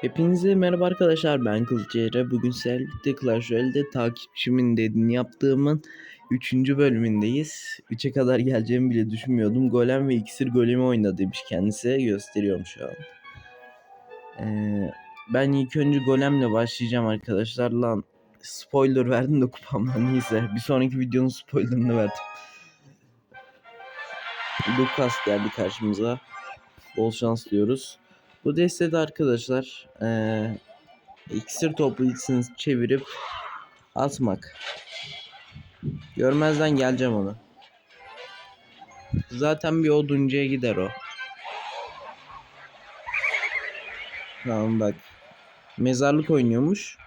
Hepinize merhaba arkadaşlar ben Kılıçere. Bugün sizlerle Clash Royale'de takipçimin dediğini yaptığımın 3. bölümündeyiz. 3'e kadar geleceğimi bile düşünmüyordum. Golem ve iksir golemi oynadıymış kendisi. Gösteriyorum şu an. Ee, ben ilk önce golemle başlayacağım arkadaşlar. Lan spoiler verdim de kupamdan neyse. Bir sonraki videonun spoilerını verdim. Lucas geldi karşımıza. Bol şans diyoruz. Bu destede arkadaşlar eee iksir toplayıcısını çevirip atmak. Görmezden geleceğim onu. Zaten bir oduncuya gider o. Tamam bak. Mezarlık oynuyormuş.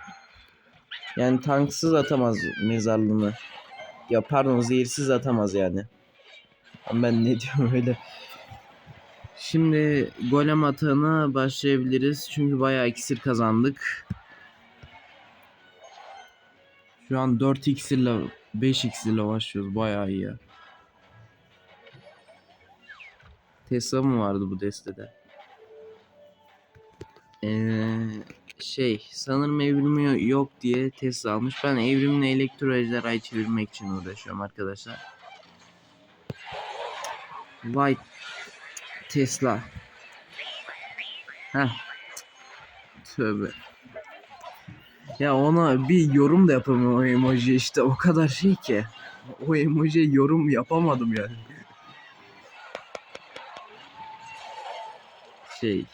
Yani tanksız atamaz mezarlığını. Ya pardon zehirsiz atamaz yani. Ben ne diyorum öyle. Şimdi golem atağına başlayabiliriz. Çünkü bayağı iksir kazandık. Şu an 4 iksirle 5 iksirle başlıyoruz. Bayağı iyi ya. Tesla mı vardı bu destede? Ee, şey sanırım evrimi yok diye Tesla almış. Ben evrimle elektro ejderhayı çevirmek için uğraşıyorum arkadaşlar. Vay Tesla. Heh. Tövbe. Ya ona bir yorum da yapamıyorum o emoji işte o kadar şey ki. O emojiye yorum yapamadım yani. Şey.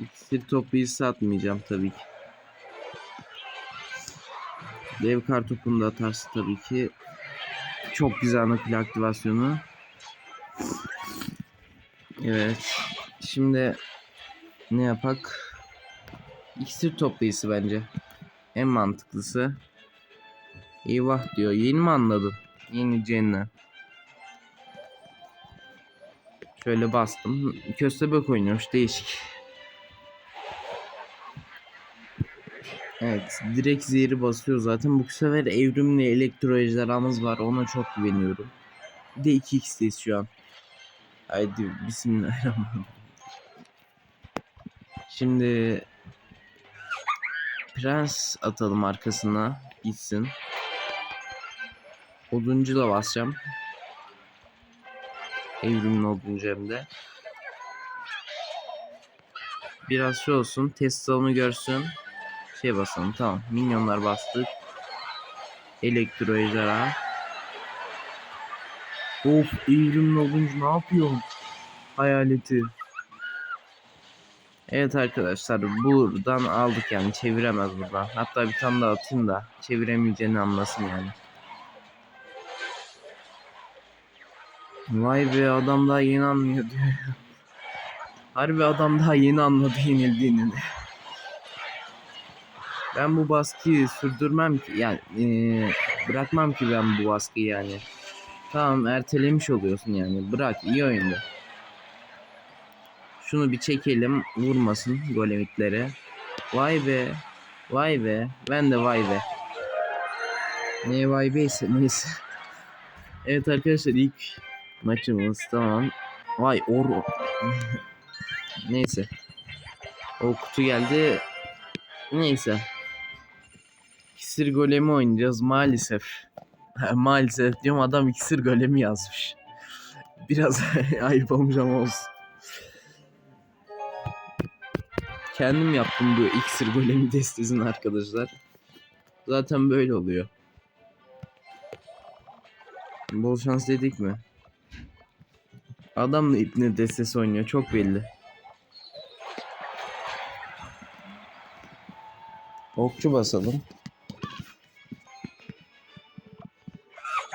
İksir topu satmayacağım tabii ki. Dev kartopunu da atarsın tabii ki. Çok güzel nakil aktivasyonu. Evet. Şimdi ne yapak? İksir toplayıcısı bence. En mantıklısı. Eyvah diyor. Yeni mi anladın? Yeni cennet. Şöyle bastım. Köstebek oynuyormuş. Değişik. Evet. Direkt zehri basıyor zaten. Bu sefer evrimli elektro ejderhamız var. Ona çok güveniyorum. Bir de 2x'teyiz şu an. Haydi bismillahirrahmanirrahim. Şimdi Prens atalım arkasına gitsin. Oduncu da basacağım. Evrimin oduncu hem de. Biraz şey olsun. Tesla onu görsün. Şey basalım tamam. Minyonlar bastık. Elektro ejderha. Of evrimin oduncu ne yapıyorsun? Hayaleti. Evet arkadaşlar buradan aldık yani çeviremez buradan. Hatta bir tane daha atayım da çeviremeyeceğini anlasın yani. Vay be adam daha yeni anlıyor diyor. Harbi adam daha yeni anladı yenildiğini. Ben bu baskıyı sürdürmem ki yani ee, bırakmam ki ben bu baskıyı yani. Tamam ertelemiş oluyorsun yani bırak iyi oyundu. Şunu bir çekelim vurmasın golemitlere. Vay be. Vay be. Ben de vay be. Ne vay be ise neyse. Evet arkadaşlar ilk maçımız tamam. Vay or. neyse. O kutu geldi. Neyse. İksir golemi oynayacağız maalesef. Maalesef diyorum adam iksir golemi yazmış. Biraz ayıp olmuş ama olsun. Kendim yaptım bu iksir golemi destesini arkadaşlar. Zaten böyle oluyor. Bol şans dedik mi? Adam da ipne destesi oynuyor çok belli. Okçu basalım.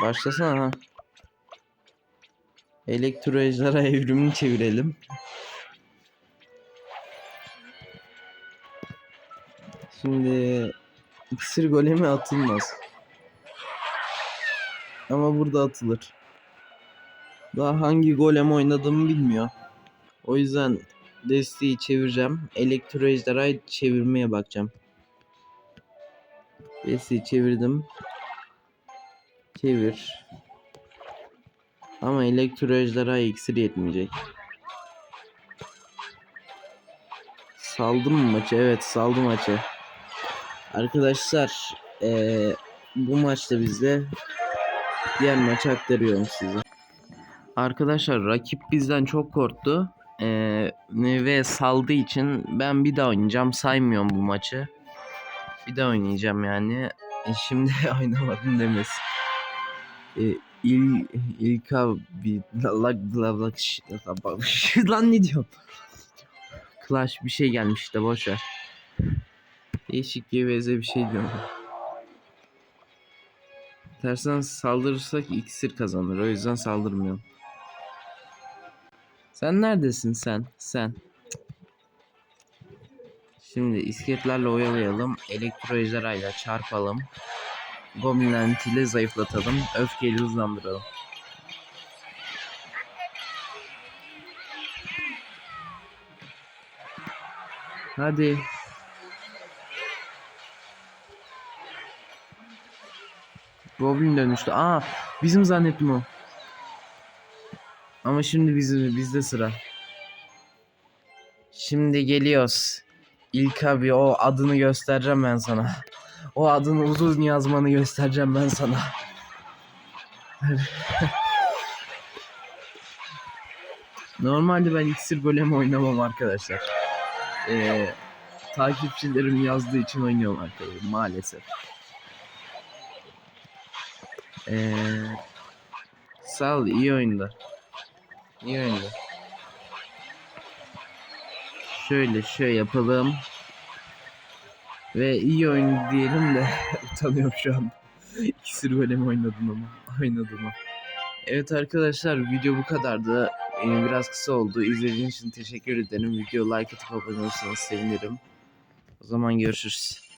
Başlasana ha. Elektro ejderha evrimini çevirelim. Şimdi iksir golemi atılmaz. Ama burada atılır. Daha hangi golem oynadığımı bilmiyor. O yüzden desteği çevireceğim. Elektro ejderhayı çevirmeye bakacağım. Desteği çevirdim. Çevir. Ama elektro ejderha iksir yetmeyecek. Saldım mı maçı? Evet saldım maçı. Arkadaşlar eee, bu maçta bizde diğer maçı aktarıyorum size. Arkadaşlar rakip bizden çok korktu. Eee, ve saldığı için ben bir daha oynayacağım. Saymıyorum bu maçı. Bir daha oynayacağım yani. E, şimdi oynamadım demesin. E, il, İlka bir lag lag ş- lan ne diyorum? Clash bir şey gelmiş işte boş ver. Değişik GVZ bir şey diyorum. Tersten saldırırsak iksir kazanır. O yüzden saldırmıyorum. Sen neredesin sen? Sen. Şimdi iskeletlerle oyalayalım. Elektro ejderhayla çarpalım. İle zayıflatalım. Öfkeyle hızlandıralım. Hadi. Goblin dönüştü. Aa, bizim zannettim o. Ama şimdi bizim bizde sıra. Şimdi geliyoruz. İlk abi o adını göstereceğim ben sana. O adını uzun yazmanı göstereceğim ben sana. Normalde ben iksir golem oynamam arkadaşlar. Ee, takipçilerim yazdığı için oynuyorum arkadaşlar maalesef. Ee, sağ ol iyi oyunda. İyi oyunda. Şöyle şöyle yapalım. Ve iyi oyun diyelim de utanıyorum şu an. İkisini böyle mi oynadım ama oynadım ama. Evet arkadaşlar video bu kadardı. Ee, biraz kısa oldu. İzlediğiniz için teşekkür ederim. Video like atıp abone olursanız sevinirim. O zaman görüşürüz.